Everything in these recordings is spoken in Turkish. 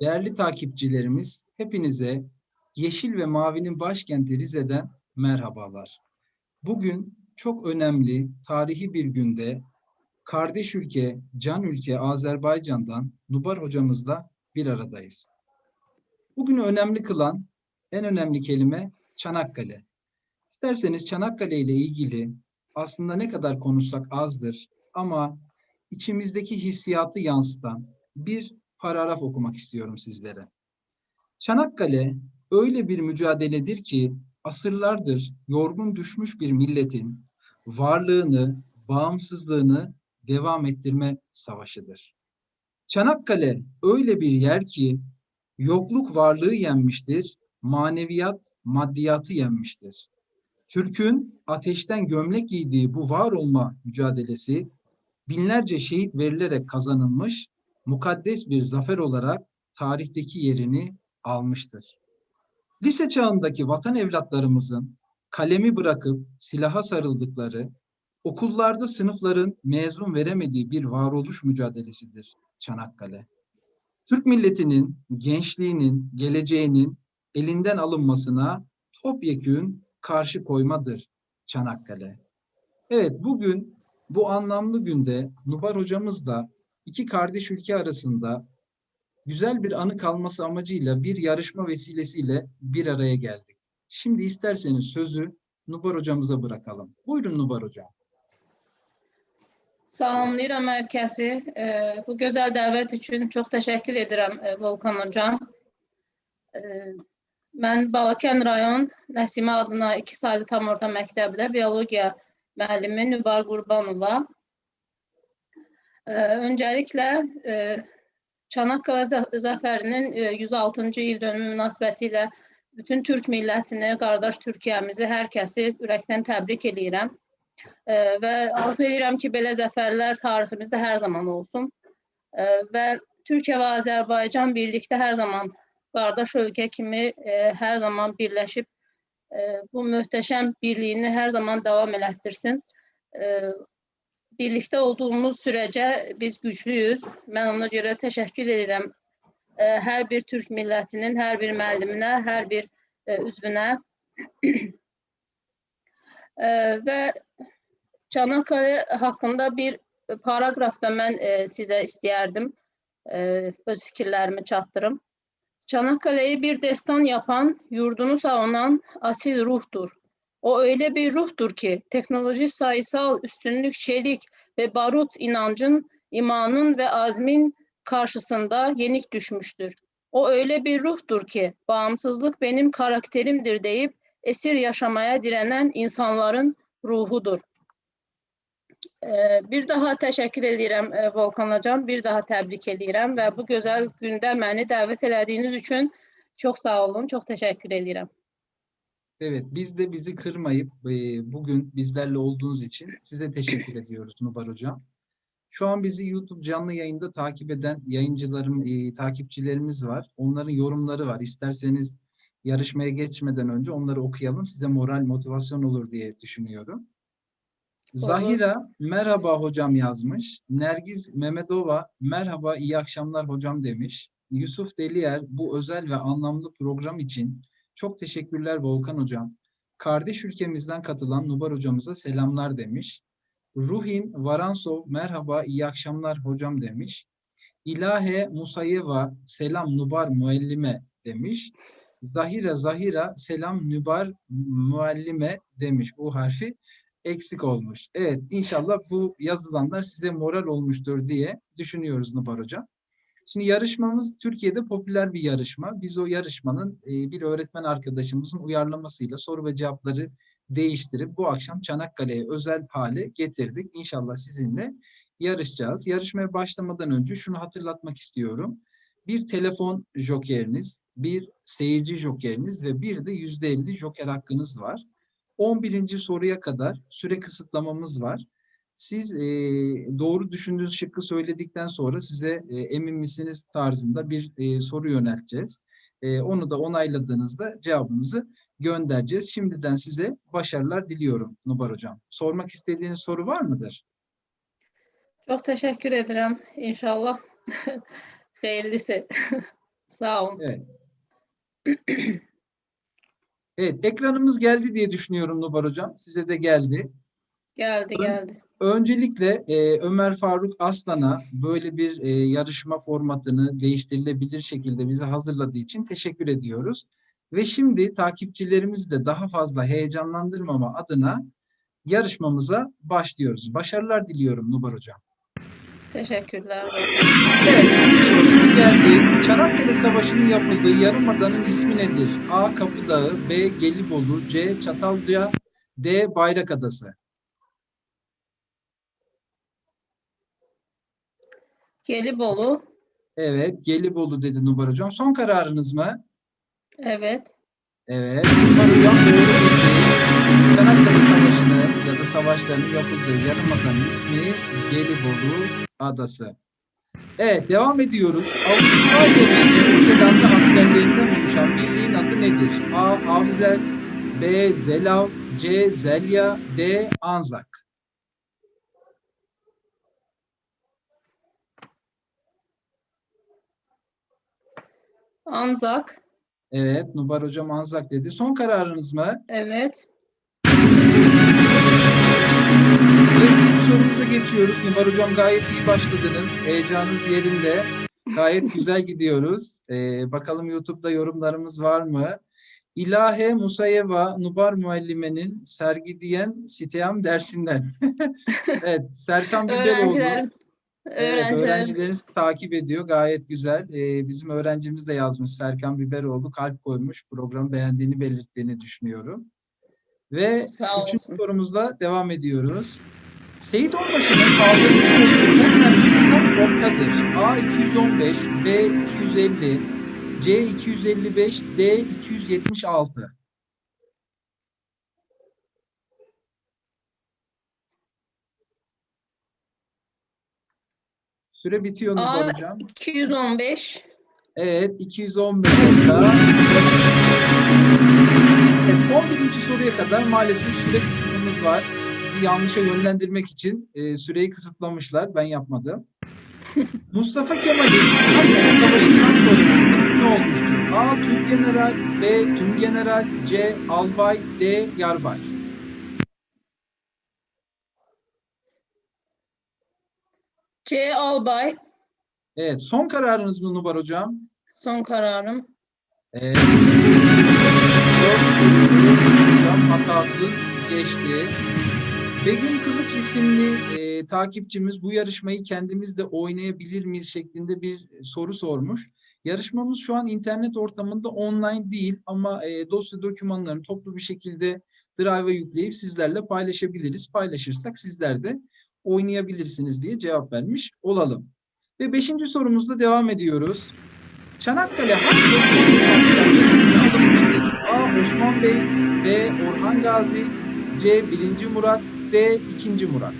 Değerli takipçilerimiz, hepinize Yeşil ve Mavi'nin başkenti Rize'den merhabalar. Bugün çok önemli, tarihi bir günde kardeş ülke, can ülke Azerbaycan'dan Nubar hocamızla bir aradayız. Bugünü önemli kılan en önemli kelime Çanakkale. İsterseniz Çanakkale ile ilgili aslında ne kadar konuşsak azdır ama içimizdeki hissiyatı yansıtan bir paragraf okumak istiyorum sizlere. Çanakkale öyle bir mücadeledir ki asırlardır yorgun düşmüş bir milletin varlığını, bağımsızlığını devam ettirme savaşıdır. Çanakkale öyle bir yer ki yokluk varlığı yenmiştir, maneviyat maddiyatı yenmiştir. Türk'ün ateşten gömlek giydiği bu var olma mücadelesi binlerce şehit verilerek kazanılmış mukaddes bir zafer olarak tarihteki yerini almıştır. Lise çağındaki vatan evlatlarımızın kalemi bırakıp silaha sarıldıkları, okullarda sınıfların mezun veremediği bir varoluş mücadelesidir Çanakkale. Türk milletinin, gençliğinin, geleceğinin elinden alınmasına topyekün karşı koymadır Çanakkale. Evet bugün bu anlamlı günde Nubar hocamız da iki kardeş ülke arasında güzel bir anı kalması amacıyla bir yarışma vesilesiyle bir araya geldik. Şimdi isterseniz sözü Nubar hocamıza bırakalım. Buyurun Nubar hocam. Salamlayıram hər kəsi. E, Bu gözəl dəvət üçün çox təşəkkür edirəm e, Volkan hocam. E, Mən Balakən rayon Nəsimə adına 2 saylı tam orta məktəbdə biologiya müəllimi Nübar Qurbanova. E, Öncəliklə e, Çanakkale Zə- Zəfərinin e, 106-cı il dönümü münasibətilə bütün Türk millətini, qardaş Türkiyəmizi, hər kəsi ürəkdən təbrik edirəm. Ee, və arzu edirəm ki, belə zəfərlər tariximizdə hər zaman olsun. Və Türkiyə və Azərbaycan birlikdə hər zaman qardaş ölkə kimi e, hər zaman birləşib e, bu möhtəşəm birliyini hər zaman davam elətdirsin. Ee, birlikdə olduğumuz sürəcə biz güclüyüz. Mən ona görə təşəkkür edirəm e, hər bir Türk millətinin, hər bir müəlliminə, hər bir e, üzvünə. E, və Çanakkale haqqında bir paragrafda mən e, sizə istəyərdim e, öz fikirlərimi çatdırım. Çanakkale'yi bir destan yapan, yurdunu savunan asil ruhtur. O öyle bir ruhtur ki teknoloji, sayısal üstünlük, çelik ve barut inancın, imanın ve azmin karşısında yenik düşmüştür. O öyle bir ruhtur ki bağımsızlık benim karakterimdir deyip esir yaşamaya direnen insanların ruhudur. Ee, Bir daha təşəkkür edirəm e, Volkan hocam, bir daha təbrik edirəm və bu gözəl gündə məni dəvət elədiyiniz üçün çox sağ olun, çox təşəkkür edirəm. Evet, biz de bizi kırmayıp e, bugün bizlerle olduğunuz için size teşekkür ediyoruz Nubar Hocam. Şu an bizi YouTube canlı yayında takip eden yayıncılarım, e, takipçilerimiz var. Onların yorumları var. İsterseniz yarışmaya geçmeden önce onları okuyalım. Size moral, motivasyon olur diye düşünüyorum. Zahira, merhaba hocam yazmış. Nergiz Mehmetova, merhaba, iyi akşamlar hocam demiş. Yusuf Deliyer, bu özel ve anlamlı program için çok teşekkürler Volkan hocam. Kardeş ülkemizden katılan Nubar hocamıza selamlar demiş. Ruhin Varansov, merhaba, iyi akşamlar hocam demiş. İlahe Musayeva, selam Nubar muallime demiş. Zahira Zahira, selam Nubar muallime demiş. Bu harfi eksik olmuş. Evet, inşallah bu yazılanlar size moral olmuştur diye düşünüyoruz Nubar Hocam. Şimdi yarışmamız Türkiye'de popüler bir yarışma. Biz o yarışmanın e, bir öğretmen arkadaşımızın uyarlamasıyla soru ve cevapları değiştirip bu akşam Çanakkale'ye özel hale getirdik. İnşallah sizinle yarışacağız. Yarışmaya başlamadan önce şunu hatırlatmak istiyorum. Bir telefon jokeriniz, bir seyirci jokeriniz ve bir de yüzde elli joker hakkınız var. 11. soruya kadar süre kısıtlamamız var. Siz e, doğru düşündüğünüz şıkkı söyledikten sonra size e, emin misiniz tarzında bir e, soru yönelteceğiz. E, onu da onayladığınızda cevabınızı göndereceğiz. Şimdiden size başarılar diliyorum Nubar Hocam. Sormak istediğiniz soru var mıdır? Çok teşekkür ederim. İnşallah hayırlısı. Sağ olun. Evet. Evet, ekranımız geldi diye düşünüyorum Nubar Hocam. Size de geldi. Geldi Ön- geldi. Öncelikle e, Ömer Faruk Aslan'a böyle bir e, yarışma formatını değiştirilebilir şekilde bize hazırladığı için teşekkür ediyoruz. Ve şimdi takipçilerimizi de daha fazla heyecanlandırmama adına yarışmamıza başlıyoruz. Başarılar diliyorum Nubar Hocam. Teşekkürler. Evet, geldi. Çanakkale Savaşı'nın yapıldığı yarımadanın ismi nedir? A. Kapıdağı, B. Gelibolu, C. Çatalca, D. Bayrakadası. Gelibolu. Evet, Gelibolu dedi Nubar Hocam. Son kararınız mı? Evet. Evet, Nubar Hocam doğru. Çanakkale Savaşı'nın ya da savaşların yapıldığı yarımadanın ismi Gelibolu Adası. Evet, devam ediyoruz. Avustralya ve Yeni Zelanda askerlerinden oluşan birliğin adı nedir? A. Avzel, B. Zelav, C. Zelya, D. Anzak. Anzak. Evet, Nubar Hocam Anzak dedi. Son kararınız mı? Evet. Sorumuza geçiyoruz. Nubar Hocam gayet iyi başladınız. Heyecanınız yerinde. Gayet güzel gidiyoruz. Ee, bakalım YouTube'da yorumlarımız var mı? İlahe Musayeva Nubar Muallime'nin sergileyen siteyam dersinden. evet, Serkan Biberoğlu. Öğrencilerim. Evet, öğrencileriniz takip ediyor. Gayet güzel. Ee, bizim öğrencimiz de yazmış. Serkan Biberoğlu kalp koymuş. Programı beğendiğini belirttiğini düşünüyorum. Ve Sağ üçüncü olsun. sorumuzla devam ediyoruz. Seyit Onbaşı'nın kaldırmış olduğu tek mermisi kaç okkadır? A 215, B 250, C 255, D 276. Süre bitiyor Nubar A Hocam. 215. Evet, 215 okka. Evet, 11. soruya kadar maalesef süre kısıtımız var. Sizi yanlışa yönlendirmek için e, süreyi kısıtlamışlar. Ben yapmadım. Mustafa Kemal'in Çanakkale Savaşı'ndan sonra ne olmuştur? A. Tümgeneral, B. Tümgeneral, C. Albay, D. Yarbay. C. Albay. Evet, son kararınız mı Nubar Hocam? Son kararım. Evet. Hocam hatasız geçti. Begüm Kılıç isimli e, takipçimiz bu yarışmayı kendimiz de oynayabilir miyiz şeklinde bir soru sormuş. Yarışmamız şu an internet ortamında online değil ama e, dosya dokümanlarını toplu bir şekilde Drive'a yükleyip sizlerle paylaşabiliriz. Paylaşırsak sizler de oynayabilirsiniz diye cevap vermiş olalım. Ve beşinci sorumuzda devam ediyoruz. Çanakkale hangi alınmıştır? A. Osman Bey, B. Orhan Gazi, C. 1. Murat, D. 2. Murat.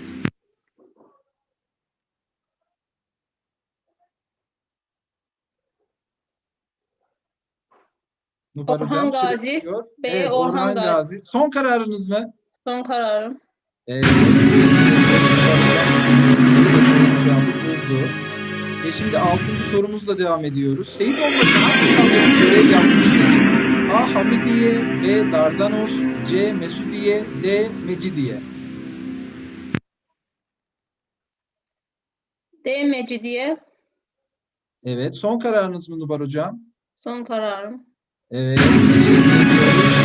Nubar Orhan Gazi. B. Evet, Orhan Gazi. Son kararınız mı? Son kararım. Cevabı buldu. Ve şimdi altıncı sorumuzla devam ediyoruz. Seyit Onbaşı hangi tabloda görev yapmıştır? A. Hamidiye, B. Dardanos, C. Mesudiye, D. Mecidiye. D. Mecidiye. Evet. Son kararınız mı Nubar Hocam? Son kararım. Evet. Teşekkür ediyoruz.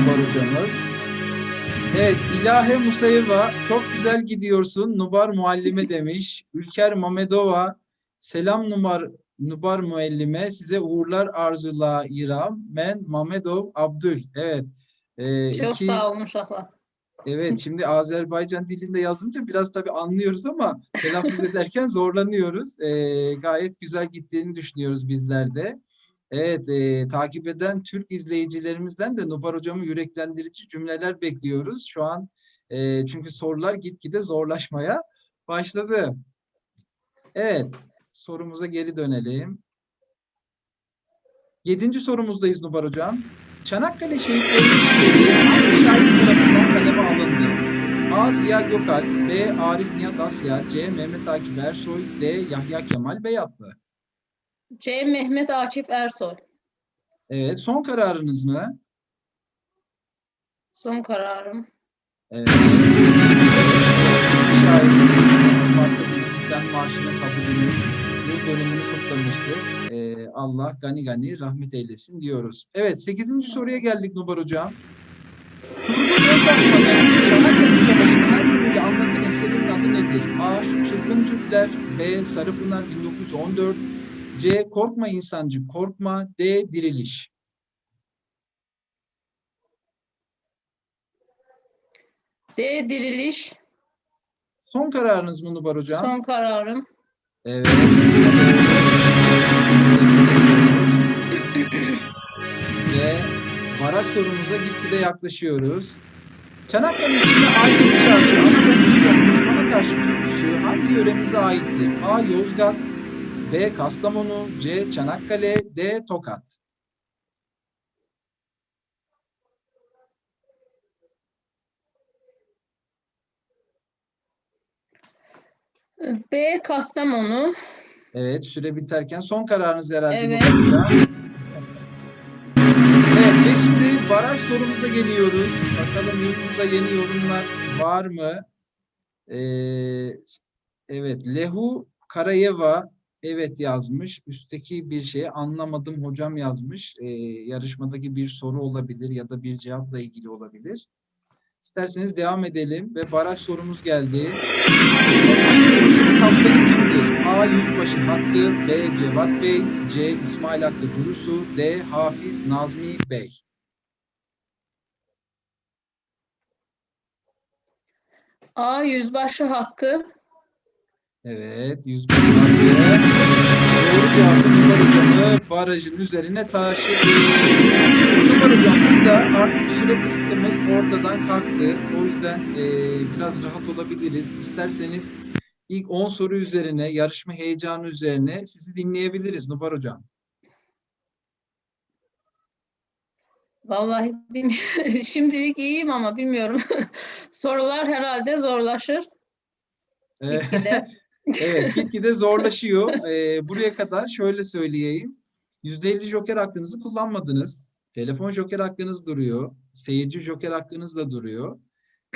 Nubar Hocamız. Evet. İlahe Musayeva çok güzel gidiyorsun. Nubar muallime demiş. Ülker Mamedova selam Nubar Nubar muallime size uğurlar arzula İram. Men Mamedov Abdül. Evet. Ee, Çok iki- sağ olun uşaqlar. Evet, şimdi Azerbaycan dilinde yazınca biraz tabii anlıyoruz ama telaffuz ederken zorlanıyoruz. Ee, gayet güzel gittiğini düşünüyoruz bizler de. Evet, e, takip eden Türk izleyicilerimizden de Nubar Hocam'ın yüreklendirici cümleler bekliyoruz. Şu an e, çünkü sorular gitgide zorlaşmaya başladı. Evet, sorumuza geri dönelim. Yedinci sorumuzdayız Nubar Hocam. Çanakkale şehitlerinin şiiri hangi şair tarafından? A. Ziya Gökalp B. Arif Nihat Asya C. Mehmet Akif Ersoy D. Yahya Kemal Beyatlı. C. Mehmet Akif Ersoy. Evet, son kararınız mı? Son kararım. Evet. Şairimiz bir İstiklal Marşı'nın kabulünü, yıl dönümünü kutlamıştı. Ee, Allah gani gani rahmet eylesin diyoruz. Evet, 8. soruya geldik Nubar Hocam. Turgut Özakman'ın eserinin adı nedir? A. Şu Çılgın Türkler B. Sarıpınar 1914 C. Korkma insancı korkma D. Diriliş. D. Diriliş. Son kararınız mı Nubar Hocam? Son kararım. Evet. Ve baraj sorumuza gitgide yaklaşıyoruz. Çanakkale içinde Aygırı Çarşı, Anadolu karşı Türkçüsü hangi yöremize aittir? A. Yozgat B. Kastamonu C. Çanakkale D. Tokat B. Kastamonu. Evet, süre biterken son kararınız herhalde. Evet. Evet ve şimdi baraj sorumuza geliyoruz. Bakalım YouTube'da yeni yorumlar var mı? Ee, evet, Lehu Karayeva evet yazmış. Üstteki bir şeyi anlamadım hocam yazmış. Ee, yarışmadaki bir soru olabilir ya da bir cevapla ilgili olabilir. İsterseniz devam edelim ve baraj sorumuz geldi. Gemisinin kaptanı kimdir? A. Yüzbaşı Hakkı, B. Cevat Bey, C. İsmail Hakkı Durusu, D. Hafiz Nazmi Bey. A. Yüzbaşı Hakkı. Evet, Yüzbaşı Hakkı. Doğru cevabı barajın üzerine taşıdı. Numar Hocam burada artık süre kısıtımız ortadan kalktı. O yüzden eee, biraz rahat olabiliriz. İsterseniz ilk 10 soru üzerine, yarışma heyecanı üzerine sizi dinleyebiliriz Nubar Hocam. Vallahi bilmiyorum. Şimdilik iyiyim ama bilmiyorum. Sorular herhalde zorlaşır. Ee, Gitgide. Evet, gitgide zorlaşıyor. Ee, buraya kadar şöyle söyleyeyim. %50 joker hakkınızı kullanmadınız. Telefon joker hakkınız duruyor. Seyirci joker hakkınız da duruyor.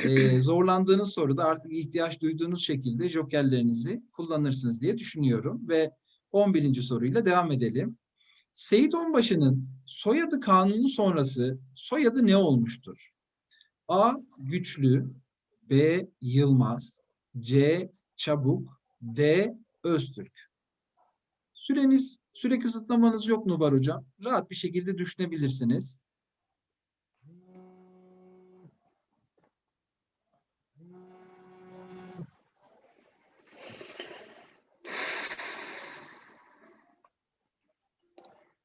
Ee, zorlandığınız soruda artık ihtiyaç duyduğunuz şekilde jokerlerinizi kullanırsınız diye düşünüyorum. Ve 11. soruyla devam edelim. Seyit Onbaşı'nın soyadı kanunu sonrası soyadı ne olmuştur? A. Güçlü B. Yılmaz C. Çabuk D. Öztürk. Süreniz, süre kısıtlamanız yok Nubar Hocam. Rahat bir şekilde düşünebilirsiniz.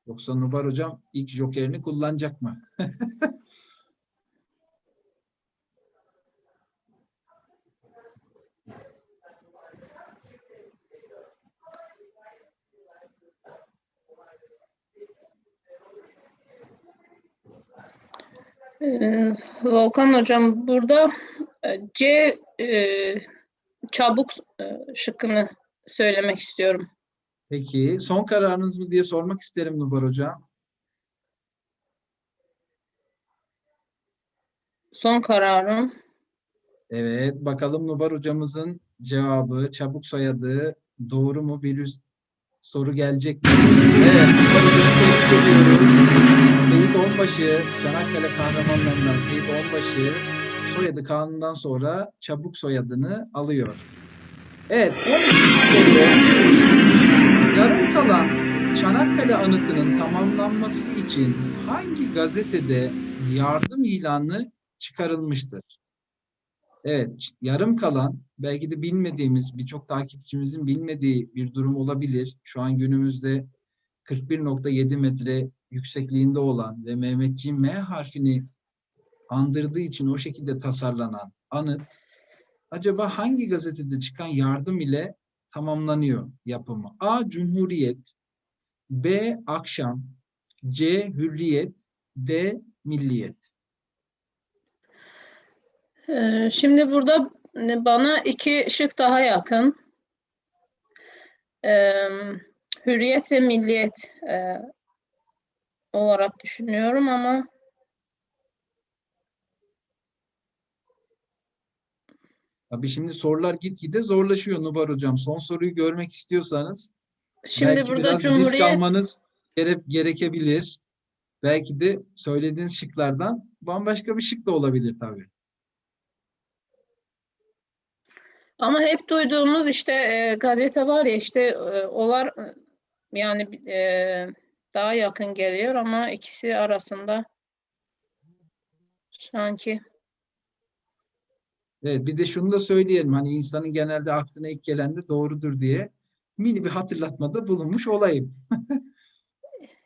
Yoksa Nubar Hocam ilk jokerini kullanacak mı? Ee, Volkan Hocam burada e, C e, çabuk e, şıkkını söylemek istiyorum. Peki son kararınız mı diye sormak isterim Nubar Hocam. Son kararım. Evet, bakalım Nubar hocamızın cevabı, çabuk soyadı doğru mu? Bir soru gelecek mi? Evet, Nubar hocamızı. Seyit Onbaşı, Çanakkale kahramanlarından Seyit Onbaşı soyadı kanundan sonra çabuk soyadını alıyor. Evet, 12. soru. Yarım kalan Çanakkale anıtının tamamlanması için hangi gazetede yardım ilanı çıkarılmıştır? Evet, yarım kalan, belki de bilmediğimiz, birçok takipçimizin bilmediği bir durum olabilir. Şu an günümüzde 41.7 metre yüksekliğinde olan ve Mehmetçiğin M harfini andırdığı için o şekilde tasarlanan anıt, acaba hangi gazetede çıkan yardım ile tamamlanıyor yapımı? A. Cumhuriyet B. Akşam C. Hürriyet D. Milliyet Ee, Şimdi burada bana iki şık daha yakın. Ee, Hürriyet ve Milliyet e, olarak düşünüyorum ama Tabii şimdi sorular gitgide zorlaşıyor Nubar Hocam. Son soruyu görmek istiyorsanız şimdi belki burada biraz risk Cumhuriyet almanız gere- gerekebilir. Belki de söylediğiniz şıklardan bambaşka bir şık da olabilir tabii. ama hep duyduğumuz işte e, gazete var ya işte e, olar e, yani e, daha yakın geliyor ama ikisi arasında sanki Evet, bir de şunu da söyleyelim. Hani insanın genelde aklına ilk gelen de doğrudur diye mini bir hatırlatmada bulunmuş olayım.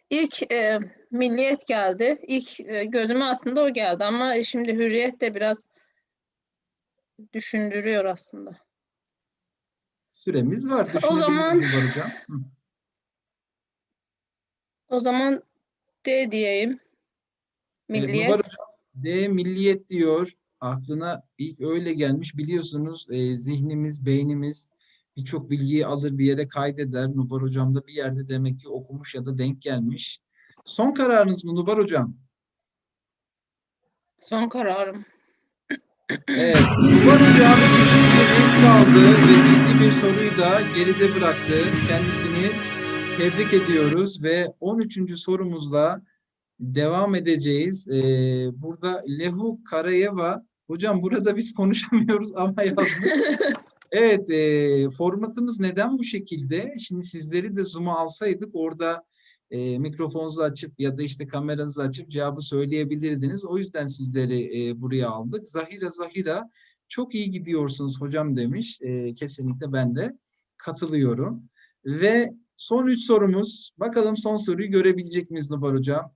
İlk e, Milliyet geldi. İlk e, gözüme aslında o geldi ama şimdi Hürriyet de biraz düşündürüyor aslında. Süremiz var. O zaman- Hocam. Hı. O zaman D diyeyim. Evet, Milliyet. Hocam D milliyet diyor. Aklına ilk öyle gelmiş. Biliyorsunuz e, zihnimiz, beynimiz birçok bilgiyi alır bir yere kaydeder. Nubar Hocam da bir yerde demek ki okumuş ya da denk gelmiş. Son kararınız mı Nubar Hocam? Son kararım. Evet. Nubar Hocam ciddi bir risk aldı ve ciddi bir soruyu da geride bıraktı. Kendisini tebrik ediyoruz ve 13. sorumuzla devam edeceğiz. Ee, burada Lehu Karayeva hocam burada biz konuşamıyoruz ama yazmış. Evet, e, formatımız neden bu şekilde? Şimdi sizleri de Zoom'a alsaydık orada e, mikrofonunuzu açıp ya da işte kameranızı açıp cevabı söyleyebilirdiniz. O yüzden sizleri e, buraya aldık. Zahira Zahira çok iyi gidiyorsunuz hocam demiş. E, kesinlikle ben de katılıyorum. Ve son üç sorumuz. Bakalım son soruyu görebilecek miyiz Nubar hocam?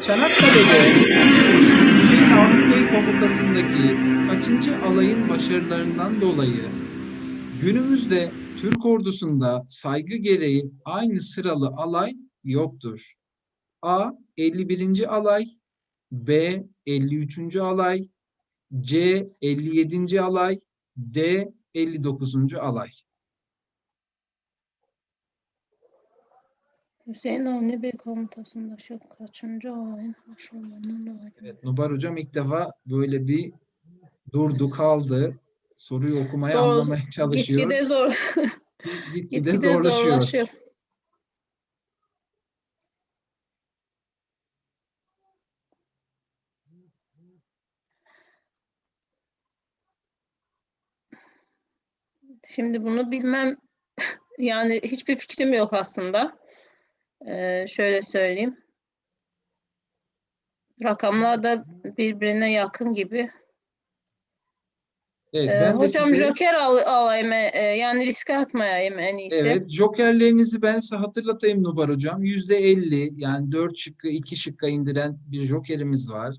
Çanakkale'de Bey komutasındaki kaçıncı alayın başarılarından dolayı günümüzde Türk ordusunda saygı gereği aynı sıralı alay yoktur. A. 51. alay B. 53. alay C. 57. alay D. 59. alay. Hüseyin Avni Bey komutasında şu kaçıncı ayın. Evet, Nubar hocam ilk defa böyle bir durdu kaldı. Soruyu okumaya Zor- anlamaya çalışıyor. Gitgide zor. Gitgide, Gitgide zorlaşıyor. zorlaşıyor. Şimdi bunu bilmem yani hiçbir fikrim yok aslında. Ee, şöyle söyleyeyim. Rakamlar da birbirine yakın gibi. Evet, Ee, ben de hocam size- Joker al, alayım, e, yani riske atmayayım en iyisi. Evet, jokerlerinizi ben size hatırlatayım Nubar hocam. Yüzde elli yani dört şıkkı iki şıkka indiren bir jokerimiz var.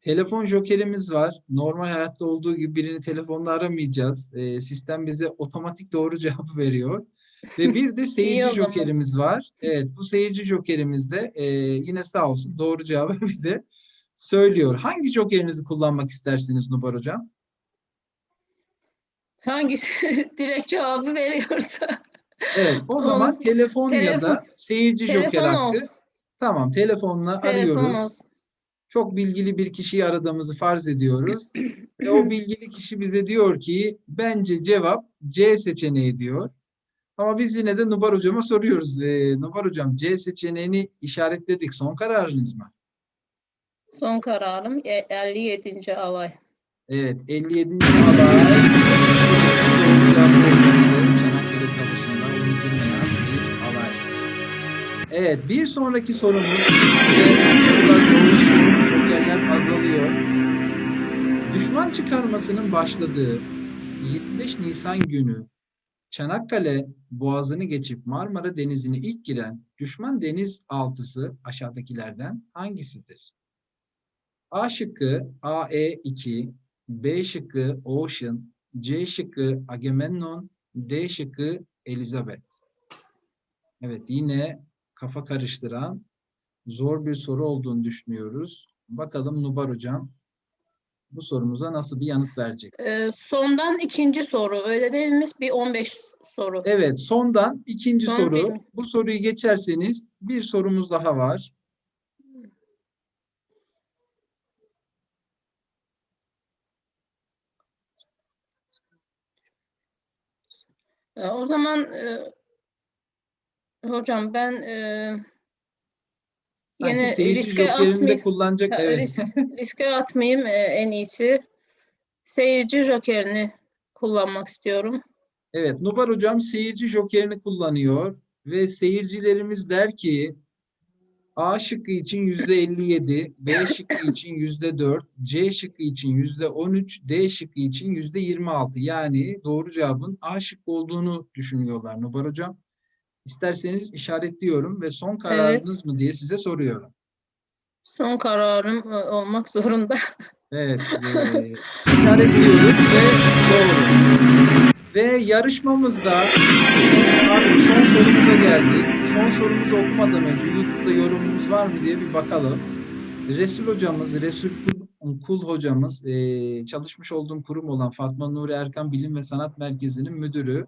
Telefon jokerimiz var. Normal hayatta olduğu gibi birini telefonla aramayacağız. Ee, sistem bize otomatik doğru cevap veriyor. Ve bir de seyirci jokerimiz var. Evet, bu seyirci jokerimiz de e, yine sağ olsun doğru cevabı bize söylüyor. Hangi jokerinizi kullanmak istersiniz Nubar hocam? Hangisi direkt cevabı veriyorsa. Evet, o zaman Olsun. telefon ya da seyirci joker Telefon hakkı. olsun. Tamam, telefonla Telefon arıyoruz. olsun. Çok bilgili bir kişiyi aradığımızı farz ediyoruz. Ve o bilgili kişi bize diyor ki bence cevap C seçeneği diyor. Ama biz yine de Nubar Hocam'a soruyoruz. Ee, Nubar Hocam C seçeneğini işaretledik. Son kararınız mı? Son kararım e- 57. alay. Evet 57. alay. Çanakkale Savaşı'nda unutulmayan bir alay. Evet bir sonraki sorumuz. Sorular zorlaşıyor. Jokerler azalıyor. Düşman çıkarmasının başladığı 25 Nisan günü Çanakkale Boğazı'nı geçip Marmara Denizi'ne ilk giren düşman denizaltısı aşağıdakilerden hangisidir? A şıkkı AE2, B şıkkı Ocean, C şıkkı Agamemnon, D şıkkı Elizabeth. Evet yine kafa karıştıran zor bir soru olduğunu düşünüyoruz. Bakalım Nubar hocam bu sorumuza nasıl bir yanıt verecek? Ee, sondan ikinci soru öyle değil mi? Bir 15 soru. Evet, sondan ikinci Son soru. Bu soruyu geçerseniz bir sorumuz daha var. Ee, o zaman e, hocam ben e, Sanki Yine seyirci riske atmayayım. kullanacak. Ha, Evet. risk- riske atmayayım e, en iyisi. Seyirci jokerini kullanmak istiyorum. Evet, Nubar Hocam seyirci jokerini kullanıyor ve seyircilerimiz der ki A şıkkı için yüzde 57, B şıkkı için yüzde 4, C şıkkı için yüzde 13, D şıkkı için yüzde 26. Yani doğru cevabın A şıkkı olduğunu düşünüyorlar Nubar Hocam. İsterseniz işaretliyorum ve son kararınız mı diye size soruyorum. Son kararım e, olmak zorunda. Evet, eee, işaretliyoruz ve doğru. Ve yarışmamızda artık son sorumuza geldik. Son sorumuzu okumadan önce YouTube'da yorumunuz var mı diye bir bakalım. Resul hocamız, Resul Kul, Kul hocamız, eee, çalışmış olduğum kurum olan Fatma Nuri Erkan Bilim ve Sanat Merkezi'nin müdürü.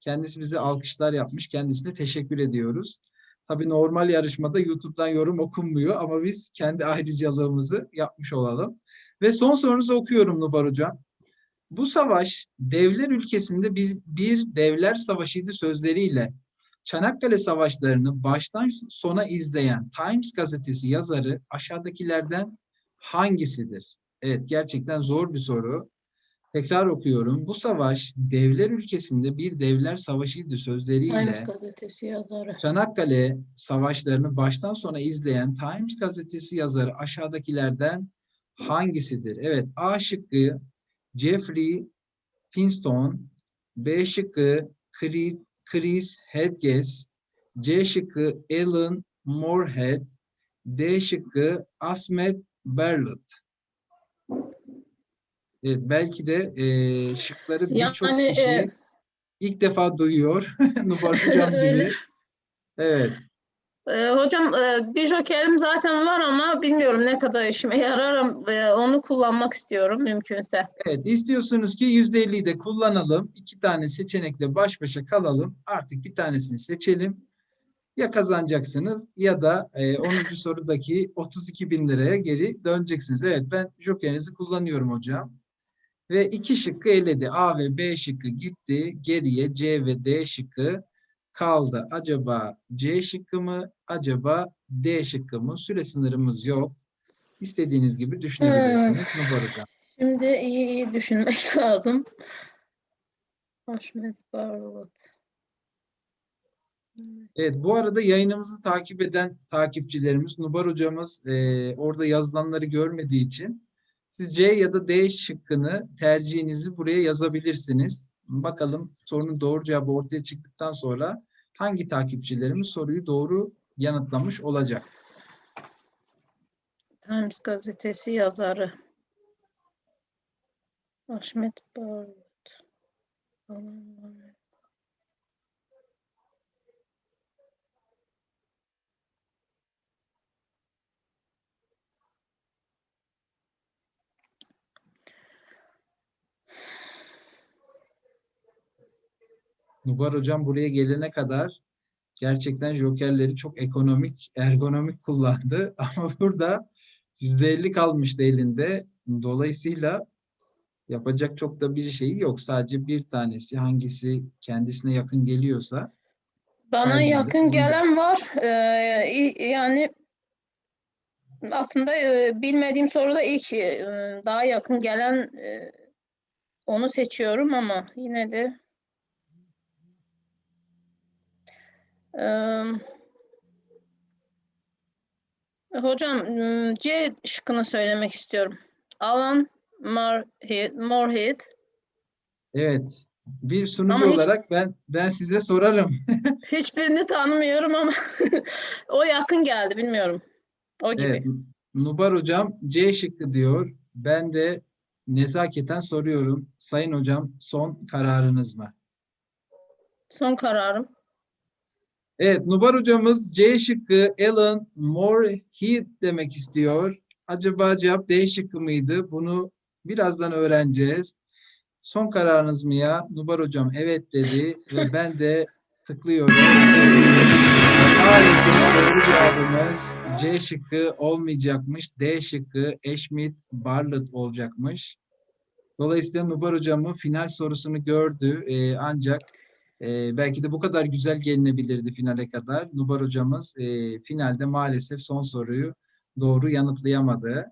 Kendisi bize alkışlar yapmış. Kendisine teşekkür ediyoruz. Tabii normal yarışmada YouTube'dan yorum okunmuyor ama biz kendi ayrıcalığımızı yapmış olalım. Ve son sorunuzu okuyorum Nubar Hocam. Bu savaş devler ülkesinde bir, bir devler savaşıydı sözleriyle Çanakkale Savaşlarını baştan sona izleyen Times gazetesi yazarı aşağıdakilerden hangisidir? Evet gerçekten zor bir soru. Tekrar okuyorum. Bu savaş devler ülkesinde bir devler savaşıydı sözleriyle. Çanakkale savaşlarını baştan sona izleyen Times gazetesi yazarı aşağıdakilerden hangisidir? Evet, A şıkkı Jeffrey Finstone, B şıkkı Chris, Chris Hedges, C şıkkı Alan Moorhead, D şıkkı Ahmet Berlut. Evet, belki de eee, şıkları birçok Yani, kişi e, ilk defa duyuyor. Nubar Hocam gibi. Evet. E, hocam e, bir jokerim zaten var ama bilmiyorum ne kadar işime yarar e, onu kullanmak istiyorum mümkünse. Evet, istiyorsunuz ki %50'yi de kullanalım. İki tane seçenekle baş başa kalalım. Artık bir tanesini seçelim. Ya kazanacaksınız ya da e, 10. sorudaki 32 bin liraya geri döneceksiniz. Evet, ben jokerinizi kullanıyorum hocam. Ve iki şıkkı eledi. A ve B şıkkı gitti. Geriye C ve D şıkkı kaldı. Acaba C şıkkı mı? Acaba D şıkkı mı? Süre sınırımız yok. İstediğiniz gibi düşünebilirsiniz. Nubar hocam. Şimdi iyi iyi düşünmek lazım. Ahmet Barbat. Evet, bu arada yayınımızı takip eden takipçilerimiz, Nubar hocamız e, orada yazılanları görmediği için siz C ya da D şıkkını tercihinizi buraya yazabilirsiniz. Bakalım sorunun doğru cevabı ortaya çıktıktan sonra hangi takipçilerimiz soruyu doğru yanıtlamış olacak? Times gazetesi yazarı. Ahmet. Aman Nubar hocam buraya gelene kadar gerçekten jokerleri çok ekonomik, ergonomik kullandı. Ama burada %50 kalmıştı elinde. Dolayısıyla yapacak çok da bir şeyi yok. Sadece bir tanesi hangisi kendisine yakın geliyorsa Bana yakın gelen var. Ee, yani aslında e, bilmediğim soruda ilk e, daha yakın gelen e, onu seçiyorum ama yine de Eee, hocam m, C şıkkını söylemek istiyorum. Alan Moorhead. Evet. Bir sunucu Ama hiç- olarak ben ben size sorarım. Hiçbirini tanımıyorum ama o yakın geldi bilmiyorum. O gibi. Evet. Nubar hocam C şıkkı diyor. Ben de nezaketen soruyorum. Sayın hocam son kararınız mı? Son kararım. Evet, Nubar hocamız C şıkkı Alan Moorhead demek istiyor. Acaba cevap D şıkkı mıydı? Bunu Birazdan öğreneceğiz. Son kararınız mı ya? Nubar hocam evet dedi ve ben de tıklıyorum. Maalesef doğru cevabımız C şıkkı olmayacakmış. D şıkkı Eşmit Barlet olacakmış. Dolayısıyla Nubar hocamın final sorusunu gördü. Ee, ancak e, belki de bu kadar güzel gelinebilirdi finale kadar. Nubar hocamız e, finalde maalesef son soruyu doğru yanıtlayamadı.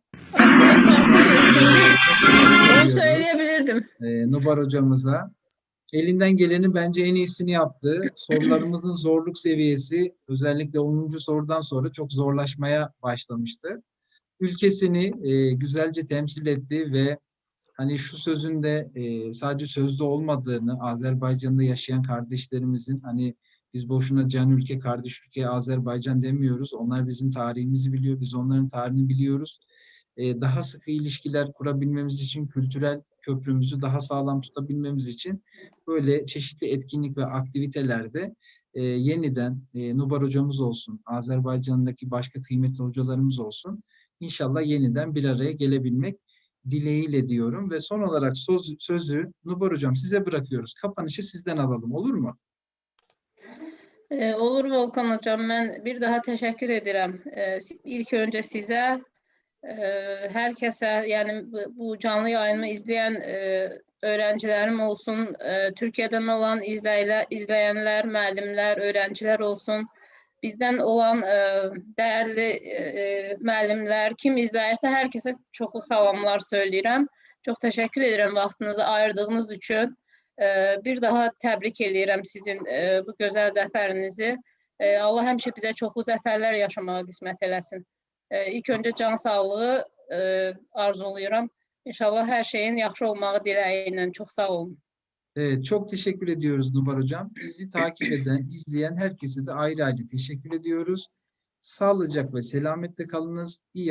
Ediyoruz söyleyebilirdim. e, Nubar hocamıza. Elinden gelenin bence en iyisini yaptı. Sorularımızın zorluk seviyesi özellikle 10. sorudan sonra çok zorlaşmaya başlamıştı. Ülkesini e, güzelce temsil etti ve hani şu sözün de e, sadece sözde olmadığını Azerbaycan'da yaşayan kardeşlerimizin hani biz boşuna can ülke, kardeş ülke Azerbaycan demiyoruz. Onlar bizim tarihimizi biliyor, biz onların tarihini biliyoruz. E, daha sıkı ilişkiler kurabilmemiz için, kültürel köprümüzü daha sağlam tutabilmemiz için böyle çeşitli etkinlik ve aktivitelerde e, yeniden e, Nubar hocamız olsun, Azerbaycan'daki başka kıymetli hocalarımız olsun. İnşallah yeniden bir araya gelebilmek dileğiyle diyorum ve son olarak söz, sözü Nubar hocam size bırakıyoruz. Kapanışı sizden alalım olur mu? Ee, olur Volkan hocam, mən bir daha təşəkkür edirəm. Ee, İlk öncə sizə, e, hər kəsə, yəni bu, canlı yayımı izləyən e, öğrencilerim olsun, e, Türkiye'den olan izləylə, izləyənlər, müəllimlər, öğrenciler olsun, bizdən olan e, dəyərli e, e, müəllimlər, kim izləyirsə hər kəsə çoxlu salamlar söyləyirəm. Çox təşəkkür edirəm vaxtınızı ayırdığınız üçün. Ee, Bir daha təbrik edirəm sizin e, bu gözəl zəfərinizi. E, Allah həmişə bizə çoxlu zəfərlər yaşamağı qismət eləsin. E, İlk öncə can sağlığı e, arzulayıram. İnşallah hər şeyin yaxşı olmağı diləyi ilə. Çox sağ olun. Evet, çok teşekkür ediyoruz Nubar hocam. Bizi takip eden, izleyen herkese de ayrı ayrı teşekkür ediyoruz. Sağlıcakla, selametle kalınız. İyi